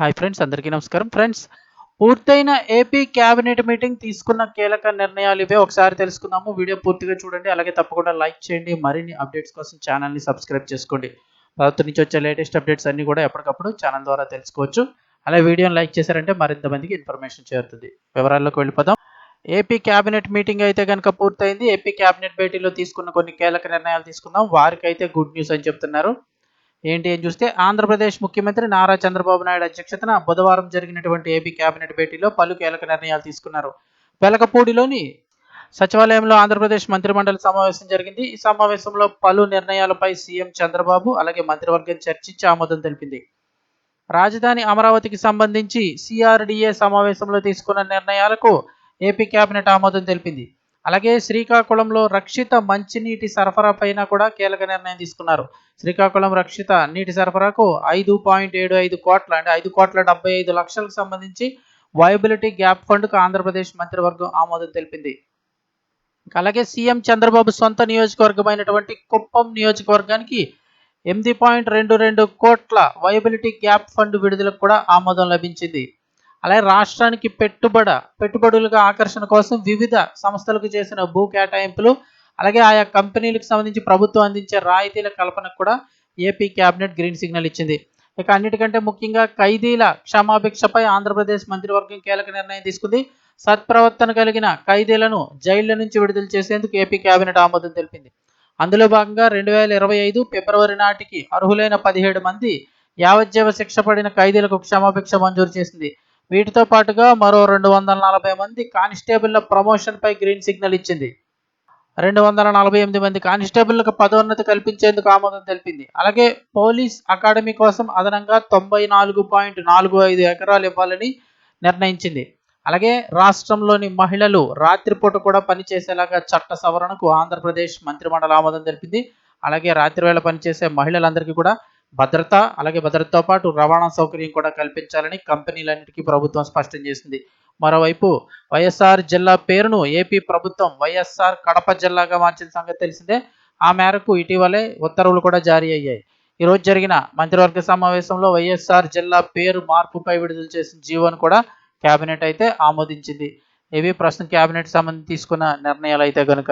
Hi friends అందరికీ నమస్కారం. Friends పూర్తయిన ఏపీ క్యాబినెట్ మీటింగ్ తీసుకున్న కీలక నిర్ణయాలు ఇవే. ఒకసారి తెలుసుకుందాము. వీడియో పూర్తిగా చూడండి. అలాగే తప్పకుండా లైక్ చేయండి. మరిన్ని అప్డేట్స్ కోసం ఛానల్ని సబ్స్క్రైబ్ చేసుకోండి. ప్రభుత్వం నుంచి వచ్చే లేటెస్ట్ అప్డేట్స్ అన్ని కూడా ఎప్పటికప్పుడు ఛానల్ ద్వారా తెలుసుకోవచ్చు. అలా వీడియోని లైక్ చేశారంటే మరింత మందికి ఇన్ఫర్మేషన్ చేరుతుంది. వివరాల్లోకి వెళ్ళిపోదాం. ఏపీ క్యాబినెట్ మీటింగ్ అయితే కనుక పూర్తయింది. ఏపీ క్యాబినెట్ భేటీలో తీసుకున్న కొన్ని కీలక నిర్ణయాలు తీసుకుందాం. వారికి అయితే గుడ్ న్యూస్ అని చెప్తున్నారు. ఏంటి అని చూస్తే ఆంధ్రప్రదేశ్ ముఖ్యమంత్రి నారా చంద్రబాబు నాయుడు అధ్యక్షతన బుధవారం జరిగినటువంటి ఏపీ కేబినెట్ భేటీలో పలు కీలక నిర్ణయాలు తీసుకున్నారు. పెలకపూడిలోని సచివాలయంలో ఆంధ్రప్రదేశ్ మంత్రిమండలి సమావేశం జరిగింది. ఈ సమావేశంలో పలు నిర్ణయాలపై సీఎం చంద్రబాబు అలాగే మంత్రివర్గం చర్చించి ఆమోదం తెలిపింది. రాజధాని అమరావతికి సంబంధించి సిఆర్డిఏ సమావేశంలో తీసుకున్న నిర్ణయాలకు ఏపీ కేబినెట్ ఆమోదం తెలిపింది. అలాగే శ్రీకాకుళంలో రక్షిత మంచినీటి సరఫరా పైన కూడా కీలక నిర్ణయం తీసుకున్నారు. శ్రీకాకుళం రక్షిత నీటి సరఫరాకు ఐదు పాయింట్ ఏడు ఐదు కోట్ల అంటే ఐదు కోట్ల డెబ్బై ఐదు లక్షలకు సంబంధించి వయబిలిటీ గ్యాప్ ఫండ్కు ఆంధ్రప్రదేశ్ మంత్రివర్గం ఆమోదం తెలిపింది. అలాగే సీఎం చంద్రబాబు సొంత నియోజకవర్గమైనటువంటి కుప్పం నియోజకవర్గానికి ఎనిమిది పాయింట్ రెండు రెండు కోట్ల వయబిలిటీ గ్యాప్ ఫండ్ విడుదలకు కూడా ఆమోదం లభించింది. అలాగే రాష్ట్రానికి పెట్టుబడ పెట్టుబడులుగా ఆకర్షణ కోసం వివిధ సంస్థలకు చేసిన భూ కేటాయింపులు అలాగే ఆయా కంపెనీలకు సంబంధించి ప్రభుత్వం అందించే రాయితీల కల్పనకు కూడా ఏపీ కేబినెట్ గ్రీన్ సిగ్నల్ ఇచ్చింది. ఇక అన్నిటికంటే ముఖ్యంగా ఖైదీల క్షమాభిక్షపై ఆంధ్రప్రదేశ్ మంత్రివర్గం కీలక నిర్ణయం తీసుకుంది. సత్ప్రవర్తన కలిగిన ఖైదీలను జైళ్ళ నుంచి విడుదల చేసేందుకు ఏపీ కేబినెట్ ఆమోదం తెలిపింది. అందులో భాగంగా రెండు వేల ఇరవై ఐదు ఫిబ్రవరి నాటికి అర్హులైన పదిహేడు మంది యావజ్జీవ శిక్ష పడిన ఖైదీలకు క్షమాభిక్ష మంజూరు చేసింది. వీటితో పాటుగా మరో రెండు వందల నలభై మంది కానిస్టేబుల్ల ప్రమోషన్పై గ్రీన్ సిగ్నల్ ఇచ్చింది. రెండు వందల నలభై ఎనిమిది మంది కానిస్టేబుల్లకు పదోన్నతి కల్పించేందుకు ఆమోదం తెలిపింది. అలాగే పోలీస్ అకాడమీ కోసం అదనంగా తొంభై నాలుగు పాయింట్ నాలుగు ఐదు ఎకరాలు ఇవ్వాలని నిర్ణయించింది. అలాగే రాష్ట్రంలోని మహిళలు రాత్రిపూట కూడా పనిచేసేలాగా చట్ట సవరణకు ఆంధ్రప్రదేశ్ మంత్రిమండలి ఆమోదం తెలిపింది. అలాగే రాత్రివేళ పనిచేసే మహిళలందరికీ కూడా భద్రత అలాగే భద్రతతో పాటు రవాణా సౌకర్యం కూడా కల్పించాలని కంపెనీలన్నిటికీ ప్రభుత్వం స్పష్టం చేసింది. మరోవైపు వైఎస్ఆర్ జిల్లా పేరును ఏపీ ప్రభుత్వం వైఎస్ఆర్ కడప జిల్లాగా మార్చిన సంగతి తెలిసిందే. ఆ మేరకు ఇటీవలే ఉత్తర్వులు కూడా జారీ అయ్యాయి. ఈరోజు జరిగిన మంత్రివర్గ సమావేశంలో వైఎస్ఆర్ జిల్లా పేరు మార్పుపై విడుదల చేసిన జీవోను కూడా కేబినెట్ అయితే ఆమోదించింది. ఇవి ప్రస్తుతం కేబినెట్ సంబంధించి తీసుకున్న నిర్ణయాలు అయితే కనుక